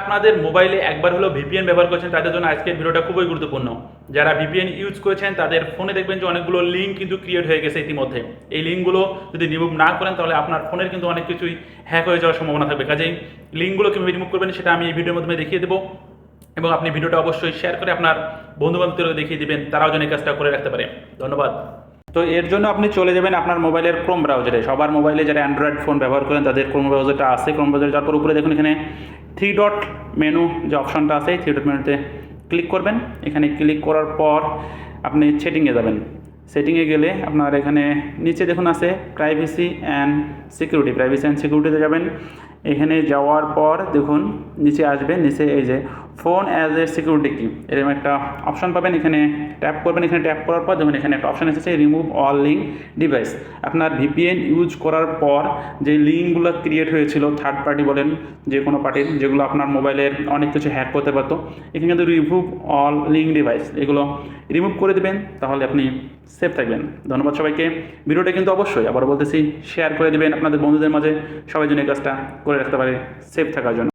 আপনাদের মোবাইলে একবার হলো ভিপিএন ব্যবহার করছেন, তাদের জন্য আজকের ভিডিওটা খুবই গুরুত্বপূর্ণ। যারা ভিপিএন ইউজ করেছেন, তাদের ফোনে দেখবেন যে অনেকগুলো লিঙ্ক কিন্তু ক্রিয়েট হয়ে গেছে ইতিমধ্যে। এই লিঙ্কগুলো যদি রিমুভ না করেন, তাহলে আপনার ফোনের কিন্তু অনেক কিছুই হ্যাক হয়ে যাওয়ার সম্ভাবনা থাকবে। কাজেই লিঙ্কগুলো কীভাবে রিমুভ করবেন, সেটা আমি এই ভিডিওর মাধ্যমে দেখিয়ে দেবো। এবং আপনি ভিডিওটা অবশ্যই শেয়ার করে আপনার বন্ধু বান্ধবদেরকে দেখিয়ে দিবেন, তারাও যেন এই কাজটা করে রাখতে পারে। ধন্যবাদ। তো এর জন্য আপনি চলে যাবেন আপনার মোবাইলের ক্রোম ব্রাউজারে সবার মোবাইলে যারা অ্যান্ড্রয়েড ফোন ব্যবহার করেন, তাদের ক্রোম ব্রাউজারটা আছে ক্রোম ব্রাউজার যাওয়ার পর উপরে দেখুন এখানে থ্রি ডট মেনু যে অপশনটা আছে থ্রি ডট মেনুতে ক্লিক করবেন। এখানে ক্লিক করার পর আপনি সেটিংয়ে যাবেন। সেটিংয়ে গেলে আপনার এখানে নিচে দেখুন আছে privacy and security privacy and সিকিউরিটিতে যাবেন। এখানে যাওয়ার পর দেখুন, নিচে আসবে, নিচে এই যে ফোন অ্যাজ এ সিকিউরিটি কি এরকম একটা অপশন পাবেন, এখানে ট্যাপ করবেন, এখানে ট্যাপ করার পর দেখুন, এখানে একটা অপশন এসেছে রিমুভ অল লিঙ্ক ডিভাইস আপনার ভিপিএন ইউজ করার পর যে লিঙ্কগুলো ক্রিয়েট হয়েছিল থার্ড পার্টি বলেন, যে কোনো পার্টির যেগুলো আপনার মোবাইলের অনেক কিছু হ্যাক করতে পারতো, এখানে কিন্তু রিমুভ অল লিঙ্ক ডিভাইস এগুলো রিমুভ করে দেবেন, তাহলে আপনি সেফ থাকবেন। ধন্যবাদ সবাইকে। ভিডিওটা কিন্তু অবশ্যই আবার বলতেছি শেয়ার করে দেবেন আপনাদের বন্ধুদের মাঝে, সবাই জন্য এই কাজটা করে রাখতে পারে সেফ থাকার জন্য।